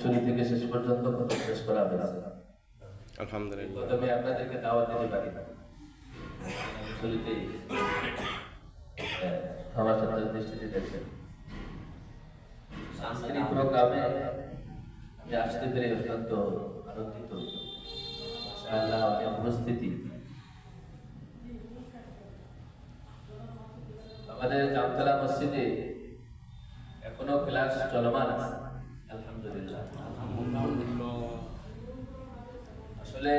শুরু থেকে শেষ পর্যন্ত খতম শেষ করা হয়েছে আলহামদুলিল্লাহ। প্রথমে আপনাদেরকে দাওয়াত দিতে পারি। শুরুতেই আমার সাথে দৃষ্টিতে দেখছেন সাংস্কৃতিক প্রোগ্রামে আমি আসতে পেরে অত্যন্ত আনন্দিত উপস্থিতি। আমাদের জামতলা মসজিদে এখনও ক্লাস চলমান আছে। আলহামদুলিল্লাহ। আসলে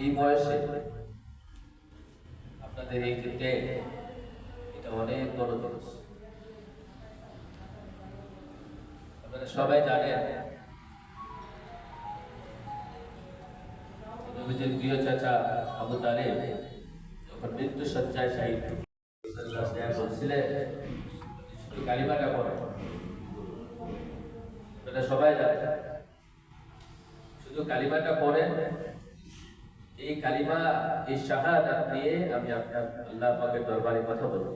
এই বয়সে আপনাদের এই এটা অনেক বড় আপনারা সবাই জানেন, নবীজির প্রিয় চাচা আবু তালেব যখন মৃত্যু সজ্জায় বলছিলেন কালিমাটা পড়ে এটা সবাই জানে। শুধু কালিমাটা পড়েন এই কালিমা, এই শাহাদাত নিয়ে আমি আপনার আল্লাহ পাকের দরবারে কথা বলব।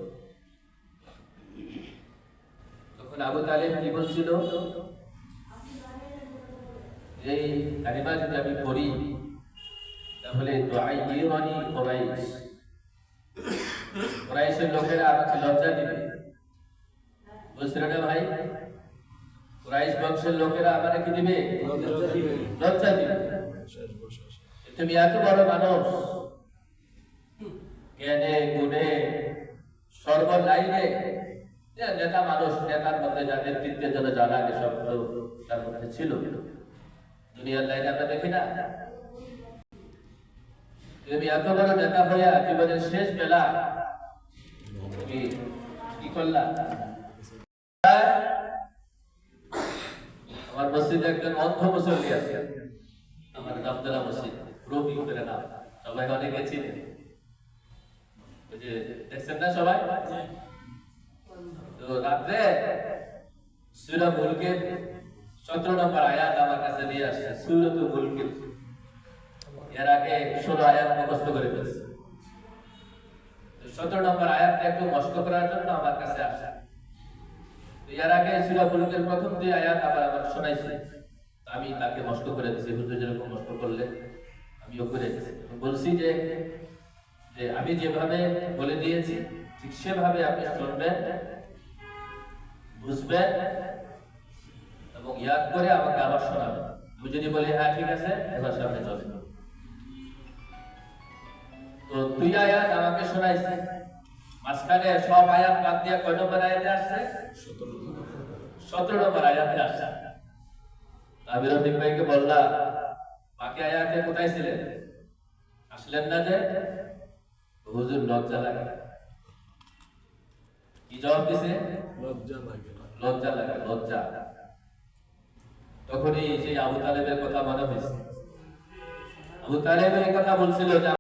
তখন আবু তালেব কি বলছিল? এই কালিমা যদি আমি পড়ি, তাহলে দুআইয়িরানি কুরাইশ। কুরাইশের লোকেরা আমাকে লজ্জা দিবে। বলছিল না ভাই? কুরাইশ বংশের লোকেরা আমাকে কি দিবে? লজ্জা দিবে। তুমি এত বড় মানুষ। জ্ঞানে গুণে সর্ব লাইনে নেতা মানুষ নেতার মধ্যে যাদের নেতৃত্বের জন্য জানা এসব তো তার মধ্যে ছিল। দুনিয়ার লাইনে আমরা দেখি না। তুমি এত বড় নেতা হইয়া জীবনের শেষ বেলা তুমি কি করলা? আমার মসজিদে একজন অন্ধ মুসল্লি আছে। আমার নামতলা মসজিদ রবি করে নাম। সবাই অনেক গেছি ওই যে দেখছেন না সবাই? তো রাত্রে সুরা সতেরো নম্বর আয়াত আমার কাছে নিয়ে আসছে সুরত মুলকের। এর আগে ষোলো আয়াত মুখস্থ করে ফেলছে। সতেরো নম্বর আয়াতটা একটু মস্ত করার জন্য আমার কাছে আসে এর আগে সুরা মুলকের প্রথম দুই আয়াত আবার আমার শোনাইছে। আমি তাকে নষ্ট করে দিয়েছি হুজুর যেরকম নষ্ট করলে আমিও করে বলছি যে যে আমি যেভাবে বলে দিয়েছি, ঠিক সেভাবে আপনি শুনবেন, বুঝবেন এবং ইয়াদ করে আমাকে আবার শোনাবেন। আমি যদি বলি হ্যাঁ ঠিক আছে, এবার সামনে চলে। তো দুই আয়াত আমাকে শোনাইছে। মাঝখানে সব আয়াত বাদ দিয়ে কয় নম্বর আয়াতে আসছে? সতেরো নম্বর আয়াতে আসছে। আমি রফিক ভাইকে বললাম বাকি আয়াতে কোথায় ছিলেন? আসলেন না যে? হুজুর লজ্জা লাগে। কি জবাব দিছে? লজ্জা লাগে লজ্জা লাগে লজ্জা। তখনই সেই আবু তালেবের কথা মনে হয়েছে আবু তালেব এই কথা বলছিল যে